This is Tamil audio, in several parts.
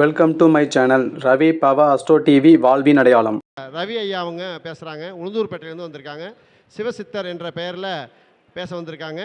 Welcome to my channel Ravi Bava astro TV வாழ்வின் அடையாளம் ரவி ஐயா அவங்க பேசுகிறாங்க உளுந்தூர்பேட்டையிலேருந்து வந்திருக்காங்க. சிவசித்தர் என்ற பெயரில் பேச வந்திருக்காங்க.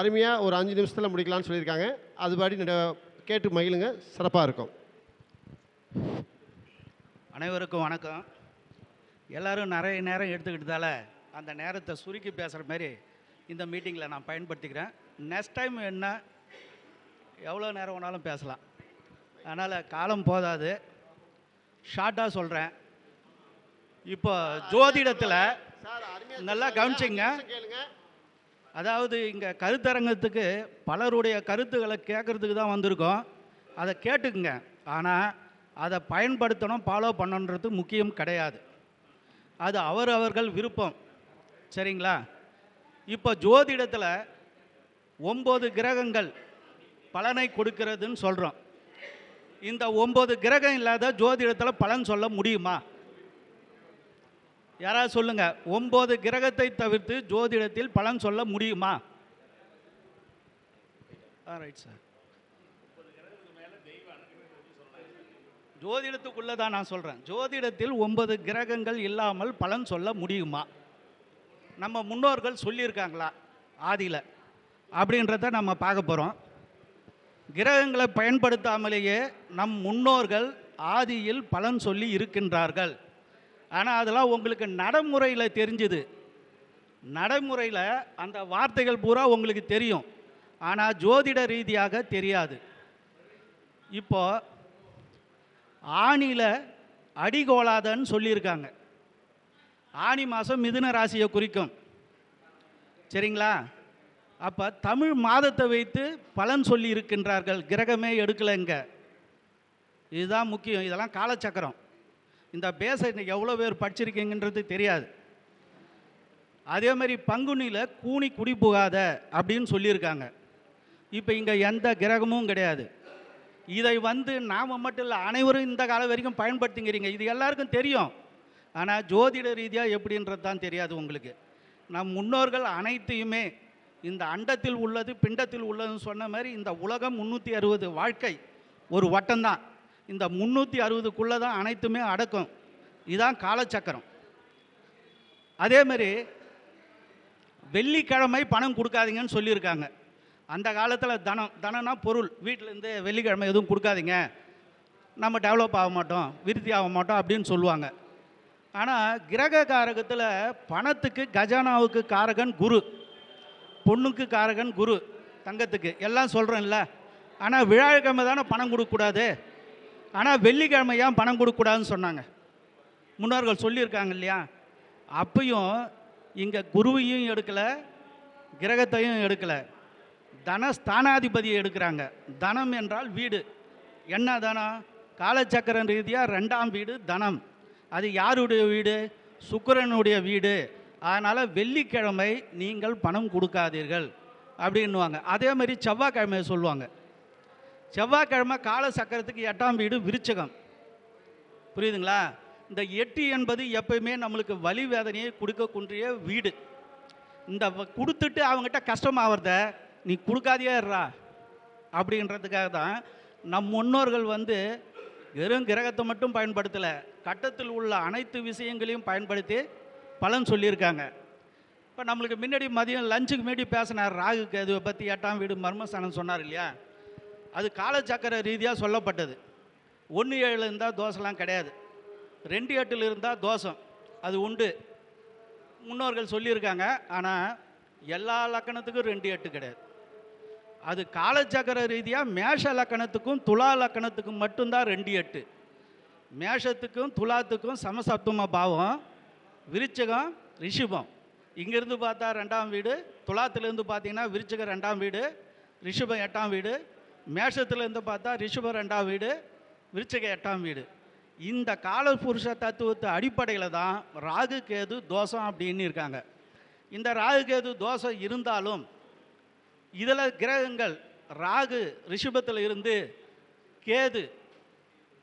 அருமையாக ஒரு அஞ்சு நிமிஷத்தில் முடிக்கலாம்னு சொல்லியிருக்காங்க. அதுபடி கேட்டு மகிழுங்க. சிறப்பாக இருக்கும். அனைவருக்கும் வணக்கம். எல்லாரும் நிறைய நேரம் எடுத்துக்கிட்டதால அந்த நேரத்தை சுருக்கி பேசுகிற மாதிரி இந்த மீட்டிங்கில் நான் பயன்படுத்திக்கிறேன். நெக்ஸ்ட் டைம் என்ன எவ்வளோ நேரம் வேணாலும் பேசலாம். அதனால் காலம் போதாது. ஷார்ட்டாக சொல்கிறேன் இப்போ ஜோதிடத்தில் நல்லா கவனிச்சிங்க. அதாவது இங்கே கருத்தரங்கத்துக்கு பலருடைய கருத்துக்களை கேட்குறதுக்கு தான் வந்திருக்கோம். அதை கேட்டுக்குங்க. ஆனால் அதை பயன்படுத்தணும் ஃபாலோ பண்ணணுன்றது முக்கியம் கிடையாது. அது அவர் அவர்கள் விருப்பம். சரிங்களா? இப்போ ஜோதிடத்தில் ஒம்பது கிரகங்கள் பலனை கொடுக்கிறதுன்னு சொல்கிறோம் இந்த ஒம்பது கிரகம் இல்லாத ஜோதிடத்தில் பலன் சொல்ல முடியுமா? யாராவது சொல்லுங்க. ஒன்பது கிரகத்தை தவிர்த்து ஜோதிடத்தில் பலன் சொல்ல முடியுமா? ரைட் சார் ஜோதிடத்துக்குள்ள தான் நான் சொல்கிறேன் ஜோதிடத்தில் ஒன்பது கிரகங்கள் இல்லாமல் பலன் சொல்ல முடியுமா? நம்ம முன்னோர்கள் சொல்லியிருக்காங்களா? ஆதியில். அப்படின்றத நம்ம பார்க்க போகிறோம் கிரகங்களை பயன்படுத்தாமலேயே நம் முன்னோர்கள் ஆதியில் பலன் சொல்லி இருக்கின்றார்கள். ஆனால் அதெல்லாம் உங்களுக்கு நடைமுறையில் தெரிஞ்சுது. நடைமுறையில் அந்த வார்த்தைகள் பூரா உங்களுக்கு தெரியும். ஆனால் ஜோதிட ரீதியாக தெரியாது. இப்போ ஆணியில் அடிகோலாதன்னு சொல்லியிருக்காங்க. ஆனி மாதம் மிதுன ராசியை குறிக்கும். சரிங்களா? அப்போ தமிழ் மாதத்தை வைத்து பலன் சொல்லி இருக்கின்றார்கள் கிரகமே எடுக்கலைங்க இதுதான் முக்கியம். இதெல்லாம் காலச்சக்கரம். இந்த பேச இன்றைக்கி எவ்வளோ பேர் படிச்சிருக்கீங்கன்றது தெரியாது. அதே மாதிரி பங்குனியில் கூனி குடி புகாத அப்படின்னு சொல்லியிருக்காங்க. இப்போ இங்கே எந்த கிரகமும் கிடையாது. இதை வந்து நாம் மட்டும் இல்லை அனைவரும் இந்த காலம் வரைக்கும் பயன்படுத்திங்கிறீங்க. இது எல்லாருக்கும் தெரியும். ஆனால் ஜோதிட ரீதியாக எப்படின்றது தான் தெரியாது உங்களுக்கு. நம் முன்னோர்கள் அனைத்தையுமே இந்த அண்டத்தில் உள்ளது பிண்டத்தில் உள்ளதுன்னு சொன்ன மாதிரி இந்த உலகம் முந்நூற்றி அறுபது வாழ்க்கை ஒரு வட்டம்தான். இந்த முந்நூற்றி அறுபதுக்குள்ளே தான் அனைத்துமே அடக்கும். இதுதான் காலச்சக்கரம். அதேமாரி வெள்ளிக்கிழமை பணம் கொடுக்காதீங்கன்னு சொல்லியிருக்காங்க. அந்த காலத்தில் தனம் தனம்னா பொருள். வீட்டிலேருந்து வெள்ளிக்கிழமை எதுவும் கொடுக்காதீங்க. நம்ம டெவலப் ஆக மாட்டோம் விருத்தி ஆக மாட்டோம் அப்படின்னு சொல்லுவாங்க. ஆனால் கிரக காரகத்தில் பணத்துக்கு கஜானாவுக்கு காரகன் குரு. பொண்ணுக்கு காரகன் குரு தங்கத்துக்கு. எல்லாம் சொல்கிறோம்ல ஆனால் விழாக்கிழமை தானே பணம் கொடுக்கக்கூடாது. ஆனால் வெள்ளிக்கிழமை ஏன் பணம் கொடுக்கக்கூடாதுன்னு சொன்னாங்க. முன்னோர்கள் சொல்லியிருக்காங்க இல்லையா? அப்பையும் இங்கே குருவையும் எடுக்கலை கிரகத்தையும் எடுக்கலை. தனஸ்தானாதிபதியை எடுக்கிறாங்க. தனம் என்றால் வீடு. என்ன தனம்? காலச்சக்கரம் ரீதியாக ரெண்டாம் வீடு தனம். அது யாருடைய வீடு? சுக்கிரனுடைய வீடு. அதனால் வெள்ளிக்கிழமை நீங்கள் பணம் கொடுக்காதீர்கள் அப்படின்னுவாங்க. அதே மாதிரி செவ்வாய்க்கிழமையை சொல்லுவாங்க. செவ்வாய்க்கிழமை கால சக்கரத்துக்கு எட்டாம் வீடு விருச்சகம். புரியுதுங்களா? இந்த எட்டு என்பது எப்பயுமே நம்மளுக்கு வலி வேதனையை கொடுக்கக்கூடிய வீடு. இந்த வ- கொடுத்துட்டு அவங்ககிட்ட கஷ்டமாகிறத நீ கொடுக்காதே இருறா அப்படின்றதுக்காக தான் நம் முன்னோர்கள் வந்து வெறும் கிரகத்தை மட்டும் பயன்படுத்தலை கட்டத்தில் உள்ள அனைத்து விஷயங்களையும் பயன்படுத்தி பலன் சொல்லியிருக்காங்க. இப்போ நம்மளுக்கு முன்னாடி மதியம் லஞ்சுக்கு முன்னாடி பேசினார் ராகு கேதுவை பற்றி எட்டாம் வீடு மர்மஸ்தானம் சொன்னார் இல்லையா? அது காலச்சக்கர ரீதியாக சொல்லப்பட்டது. ஒன்று ஏழில் இருந்தால் தோசைலாம் கிடையாது. ரெண்டு எட்டில் இருந்தால் தோசம் அது உண்டு. முன்னோர்கள் சொல்லியிருக்காங்க. ஆனால் எல்லா லக்கணத்துக்கும் ரெண்டு எட்டு கிடையாது. அது காலச்சக்கர ரீதியாக மேஷ லக்கணத்துக்கும் துலா லக்கணத்துக்கும் மட்டும்தான் ரெண்டு எட்டு. மேஷத்துக்கும் துலாத்துக்கும் சமசப்தம பாவம். விருச்சகம் ரிஷிபம். இங்கேருந்து பார்த்தா ரெண்டாம் வீடு துலாத்துலேருந்து பார்த்தீங்கன்னா விருச்சகம் ரெண்டாம் வீடு ரிஷிபம் எட்டாம் வீடு மேஷத்துலேருந்து பார்த்தா ரிஷிபம் ரெண்டாம் வீடு விருச்சகம் எட்டாம் வீடு. இந்த காலபுருஷ தத்துவத்து அடிப்படையில் தான் ராகு கேது தோஷம் அப்படின்னு இருக்காங்க. இந்த ராகு கேது தோஷம் இருந்தாலும் இதில் கிரகங்கள் ராகு ரிஷபத்தில் இருந்து கேது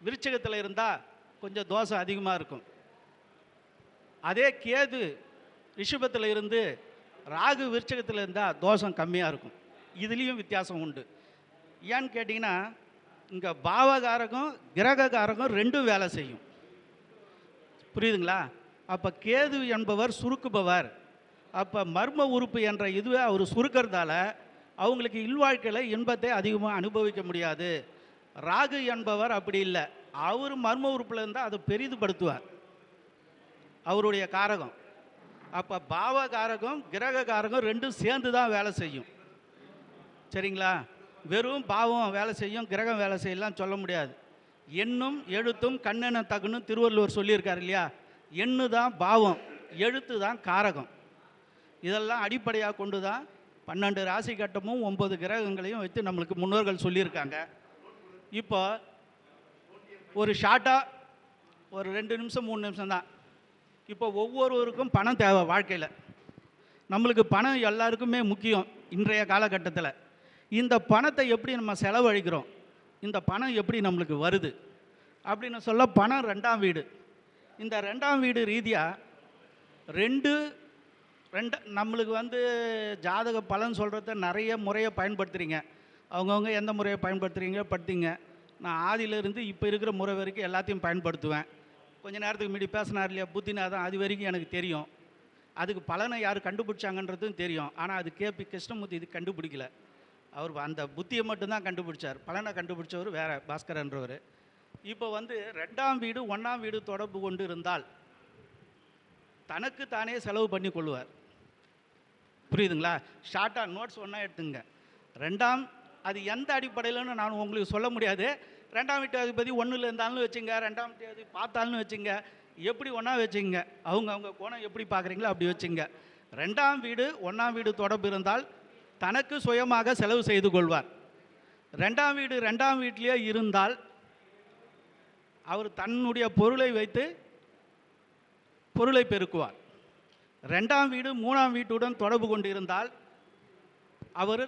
விருச்சகத்தில் இருந்தால் கொஞ்சம் தோஷம் அதிகமாக இருக்கும். அதே கேது ரிஷபத்தில் இருந்து ராகு விருச்சகத்தில் இருந்தால் தோஷம் கம்மியாக இருக்கும். இதுலேயும் வித்தியாசம் உண்டு. ஏன்னு கேட்டிங்கன்னா இங்கே பாவகாரகம் கிரககாரகம் ரெண்டும் வேலை செய்யும். புரியுதுங்களா? அப்போ கேது என்பவர் சுருக்குபவர். அப்போ மர்ம உறுப்பு என்ற இதுவே அவர் சுருக்கிறதால அவங்களுக்கு இல்வாழ்க்கையில் இன்பத்தை அதிகமாக அனுபவிக்க முடியாது. ராகு என்பவர் அப்படி இல்லை. அவர் மர்ம உறுப்பில் இருந்தால் அதை பெரிதுபடுத்துவார். அவருடைய காரகம். அப்போ பாவ காரகம் கிரக காரகம் ரெண்டும் சேர்ந்து தான் வேலை செய்யும். சரிங்களா? வெறும் பாவம் வேலை செய்யும் கிரகம் வேலை செய்யலாம் சொல்ல முடியாது. எண்ணும் எழுத்தும் கண்ணென தகுன்னு திருவள்ளுவர் சொல்லியிருக்காரு இல்லையா? எண்ணு தான் பாவம் எழுத்து தான் காரகம். இதெல்லாம் அடிப்படையாக கொண்டு தான் பன்னெண்டு ராசி கட்டமும் ஒன்பது கிரகங்களையும் வைத்து நம்மளுக்கு முன்னோர்கள் சொல்லியிருக்காங்க. இப்போ ஒரு ஷார்ட்டாக ஒரு ரெண்டு நிமிஷம் மூணு நிமிஷம் தான் இப்போ ஒவ்வொருவருக்கும் பணம் தேவை வாழ்க்கையில். நம்மளுக்கு பணம் எல்லாருக்குமே முக்கியம் இன்றைய காலகட்டத்தில். இந்த பணத்தை எப்படி நம்ம செலவழிக்கிறோம்? இந்த பணம் எப்படி நம்மளுக்கு வருது? அப்படின்னு சொல்ல பணம் ரெண்டாம் வீடு. இந்த ரெண்டாம் வீடு ரீதியாக ரெண்டு ரெண்டு நம்மளுக்கு வந்து ஜாதக பலன் சொல்கிறத நிறைய முறையை பயன்படுத்துகிறீங்க அவங்கவுங்க எந்த முறையை பயன்படுத்துகிறீங்க படுத்திங்க. நான் ஆதியிலிருந்து இப்போ இருக்கிற முறை வரைக்கும் எல்லாத்தையும் பயன்படுத்துவேன். கொஞ்ச நேரத்துக்கு முன்னாடி பேசினார் இல்லையா? புத்திநாதன் அது வரைக்கும் எனக்கு தெரியும். அதுக்கு பலனை யார் கண்டுபிடிச்சாங்கன்றதும் தெரியும். ஆனால் அது கேபி கிருஷ்ணமூர்த்தி இது கண்டுபிடிக்கல. அவர் அந்த புத்தியை மட்டும்தான் கண்டுபிடிச்சார். பலனை கண்டுபிடிச்சவர் வேற பாஸ்கரன்றவர். இப்போ வந்து ரெண்டாம் வீடு ஒன்றாம் வீடு தொடர்பு கொண்டு இருந்தால் தனக்கு தானே செலவு பண்ணி கொள்வார் புரியுதுங்களா? ஷார்ட்டாக நோட்ஸ் ஒன்றா எடுத்துங்க. ரெண்டாம் அது எந்த அடிப்படையிலன்னு நான் உங்களுக்கு சொல்ல முடியாது. ரெண்டாம் வீட்டு அதிபதி ஒன்றில் இருந்தாலும் வச்சுங்க ரெண்டாம் வீட்டு பார்த்தாலும் வச்சுங்க எப்படி ஒன்றா வச்சுங்க அவங்க அவங்க கோணம் எப்படி பார்க்குறீங்களோ அப்படி வச்சுங்க. ரெண்டாம் வீடு ஒன்றாம் வீடு தொடர்பு இருந்தால் தனக்கு சுயமாக செலவு செய்து கொள்வார். ரெண்டாம் வீடு ரெண்டாம் வீட்டிலேயே இருந்தால் அவர் தன்னுடைய பொருளை வைத்து பொருளை பெருக்குவார். ரெண்டாம் வீடு மூணாம் வீட்டுடன் தொடர்பு கொண்டிருந்தால் அவர்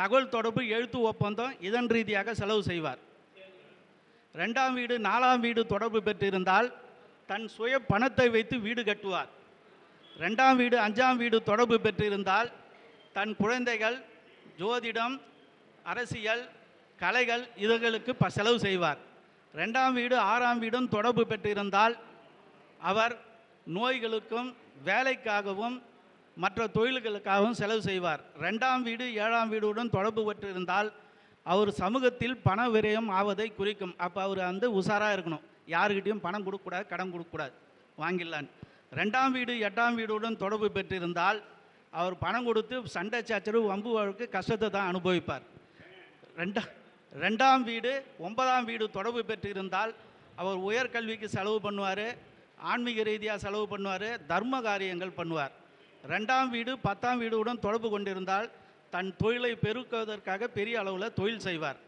தகவல் தொடர்பு எழுத்து ஒப்பந்தம் இதன் ரீதியாக செலவு செய்வார். ரெண்டாம் வீடு நாலாம் வீடு தொடர்பு பெற்றிருந்தால் தன் சுய பணத்தை வைத்து வீடு கட்டுவார். ரெண்டாம் வீடு அஞ்சாம் வீடு தொடர்பு பெற்றிருந்தால் தன் குழந்தைகள் ஜோதிடம் அரசியல் கலைகள் இதுகளுக்கு ப செலவு செய்வார். ரெண்டாம் வீடு ஆறாம் வீடும் தொடர்பு பெற்றிருந்தால் அவர் நோய்களுக்கும் வேலைக்காகவும் மற்ற தொழில்களுக்காகவும் செலவு செய்வார். ரெண்டாம் வீடு ஏழாம் வீடுடன் தொடர்பு பெற்றிருந்தால் அவர் சமூகத்தில் பண விரயம் ஆவதை குறிக்கும். அப்போ அவர் வந்து உஷாராக இருக்கணும். யாருக்கிட்டையும் பணம் கொடுக்கக்கூடாது கடன் கொடுக்கக்கூடாது. வாங்கிடலான்னு. ரெண்டாம் வீடு எட்டாம் வீடுடன் தொடர்பு பெற்றிருந்தால் அவர் பணம் கொடுத்து சண்டை சச்சரவு வம்பு வழக்கு கஷ்டத்தை தான் அனுபவிப்பார். ரெண்டா ரெண்டாம் வீடு ஒன்பதாம் வீடு தொடர்பு பெற்றிருந்தால் அவர் உயர்கல்விக்கு செலவு பண்ணுவார் ஆன்மீக ரீதியாக செலவு பண்ணுவார் தர்ம காரியங்கள் பண்ணுவார். ரெண்டாம் வீடு பத்தாம் வீடுடன் தொடர்பு கொண்டிருந்தால் தன் தொழிலை பெருக்குவதற்காக பெரிய அளவில் தொழில் செய்வார்.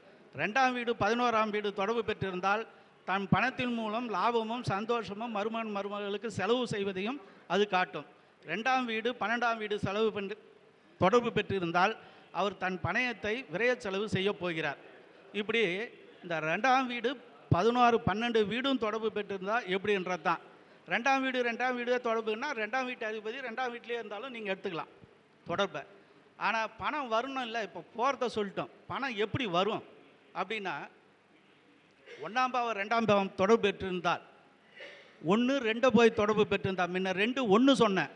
ரெண்டாம் வீடு பதினோராம் வீடு தொடர்பு பெற்றிருந்தால் தன் பணத்தின் மூலம் லாபமும் சந்தோஷமும் மருமகன் மருமகளுக்கு செலவு செய்வதையும் அது காட்டும். ரெண்டாம் வீடு பன்னெண்டாம் வீடு செலவு பண்ணி தொடர்பு பெற்றிருந்தால் அவர் தன் பணயத்தை விரைய செலவு செய்ய போகிறார். இப்படி இந்த ரெண்டாம் வீடு பதினோரு பன்னெண்டு வீடும் தொடர்பு பெற்றிருந்தால் எப்படின்றது தான். ரெண்டாம் வீடு ரெண்டாம் வீடு தொடர்புன்னா ரெண்டாம் வீட்டு அதிபதி ரெண்டாம் வீட்டிலே இருந்தாலும் நீங்கள் எடுத்துக்கலாம். தொடர்பை. ஆனால் பணம் வரணும் இல்லை இப்போ போகிறத சொல்லிட்டோம். பணம் எப்படி வரும்? அப்படின்னா ஒன்றாம் பாவம் ரெண்டாம் பாவம் தொடர்பு பெற்றிருந்தால். ஒன்று ரெண்டை போய் தொடர்பு பெற்றிருந்தா. முன்ன ரெண்டு ஒன்று சொன்னேன்.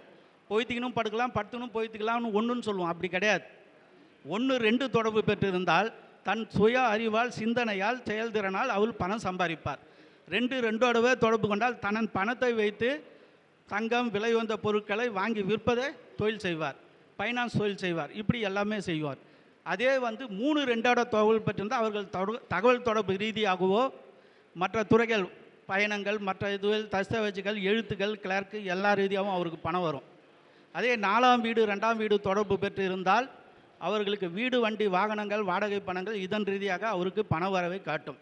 பொய்த்திக்கணும் படுக்கலாம் படுத்துக்கணும் பொய்த்துக்கலாம்னு ஒன்றுன்னு சொல்லுவோம். அப்படி கிடையாது. ஒன்று ரெண்டு தொடர்பு பெற்றிருந்தால் தன் சுய அறிவால் சிந்தனையால் செயல்திறனால் அவள் பணம் சம்பாதிப்பார். ரெண்டு ரெண்டோடவே தொடர்பு கொண்டால் தனன் பணத்தை வைத்து தங்கம் விலை வந்த பொருட்களை வாங்கி விற்பதை தொழில் செய்வார். ஃபைனான்ஸ் தொழில் செய்வார். இப்படி எல்லாமே செய்வார். அதே வந்து மூணு ரெண்டோட தகவல் பெற்றிருந்தால் அவர்கள் தகவல் தொடர்பு ரீதியாகவோ மற்ற துறைகள் பயணங்கள் மற்ற இதுவில் தஸ்தவேஜுகள் எழுத்துக்கள் கிளர்க்கு எல்லா ரீதியாகவும் அவருக்கு பணம் வரும். அதே நாலாம் வீடு ரெண்டாம் வீடு தொடர்பு பெற்று இருந்தால் அவர்களுக்கு வீடு வண்டி வாகனங்கள் வாடகை பணங்கள் இதன் ரீதியாக அவருக்கு பண வரவை காட்டும்.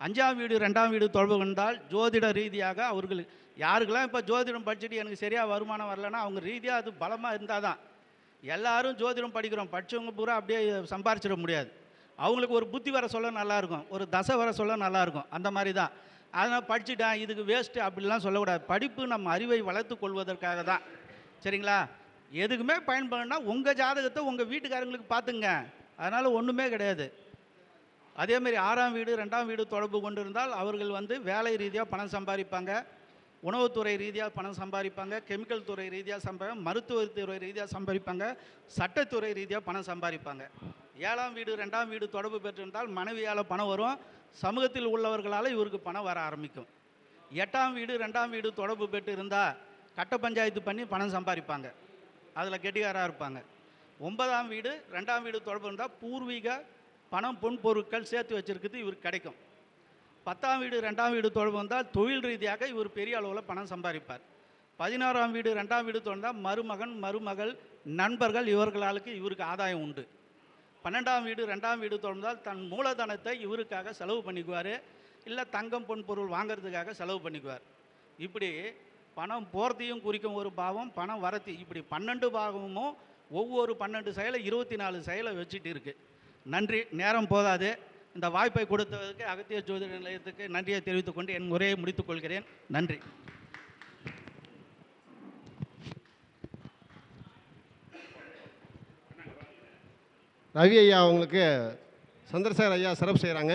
அஞ்சாம் வீடு ரெண்டாம் வீடு தொடர்பு கொண்டால் ஜோதிட ரீதியாக அவர்களுக்கு யாருக்கெல்லாம் இப்போ ஜோதிடம் படிச்சுட்டு எனக்கு சரியாக வருமானம் வரலன்னா அவங்க ரீதியாக அது பலமாக இருந்தால் தான் எல்லாரும் ஜோதிடம் படிக்கிறோம். படித்தவங்க பூரா அப்படியே சம்பாரிச்சிட முடியாது. அவங்களுக்கு ஒரு புத்தி வர சொல்ல நல்லாயிருக்கும். ஒரு தசை வர சொல்ல நல்லாயிருக்கும். அந்த மாதிரி தான் அதனால் படிச்சுட்டேன் இதுக்கு வேஸ்ட்டு அப்படிலாம் சொல்லக்கூடாது. படிப்பு நம்ம அறிவை வளர்த்து கொள்வதற்காக தான். சரிங்களா? எதுக்குமே பயன்படுனா உங்கள் ஜாதகத்தை உங்கள் வீட்டுக்காரங்களுக்கு பார்த்துங்க. அதனால் ஒன்றுமே கிடையாது. அதேமாரி ஆறாம் வீடு ரெண்டாம் வீடு தொடர்பு கொண்டிருந்தால் அவர்கள் வந்து வேலை ரீதியாக பணம் சம்பாதிப்பாங்க. உணவுத்துறை ரீதியாக பணம் சம்பாதிப்பாங்க கெமிக்கல் துறை ரீதியாக சம்பாதி மருத்துவத்துறை ரீதியாக சம்பாதிப்பாங்க சட்டத்துறை ரீதியாக பணம் சம்பாதிப்பாங்க. ஏழாம் வீடு ரெண்டாம் வீடு தொடர்பு பெற்றிருந்தால் மனைவியால் பணம் வரும். சமூகத்தில் உள்ளவர்களால் இவருக்கு பணம் வர ஆரம்பிக்கும். எட்டாம் வீடு ரெண்டாம் வீடு தொடர்பு பெற்று இருந்தால் கட்ட பஞ்சாயத்து பண்ணி பணம் சம்பாதிப்பாங்க. அதில் கெட்டிகாராக இருப்பாங்க. ஒன்பதாம் வீடு ரெண்டாம் வீடு தொடர்பு இருந்தால் பூர்வீக பணம் பொன் பொருட்கள் சேர்த்து வச்சுருக்குது இவருக்கு கிடைக்கும். பத்தாம் வீடு ரெண்டாம் வீடு தொடர்பு வந்தால் தொழில் ரீதியாக இவர் பெரிய அளவில் பணம் சம்பாதிப்பார். பதினாறாம் வீடு ரெண்டாம் வீடு தொடர்ந்தால் மருமகன் மருமகள் நண்பர்கள் இவர்களாலுக்கு இவருக்கு ஆதாயம் உண்டு. பன்னெண்டாம் வீடு ரெண்டாம் வீடு தொடர்ந்தால் தன் மூலதனத்தை இவருக்காக செலவு பண்ணிக்குவார். இல்லை தங்கம் பொன் பொருள் வாங்குறதுக்காக செலவு பண்ணிக்குவார். இப்படி பணம் போகிறதையும் குறிக்கும் ஒரு பாவம் பணம் வரத்தி இப்படி பன்னெண்டு பாகமும் ஒவ்வொரு பன்னெண்டு செயலை இருபத்தி நாலு செயலை வச்சுட்டு இருக்கு. நன்றி நேரம் போதாது. இந்த வாய்ப்பை கொடுத்ததற்கு அகத்திய ஜோதிட நிலையத்துக்கு நன்றியை தெரிவித்துக் கொண்டு என் உரையை முடித்துக் கொள்கிறேன். நன்றி. ரவி ஐயா அவங்களுக்கு சந்திரசேகர் ஐயா சிறப்பு செய்கிறாங்க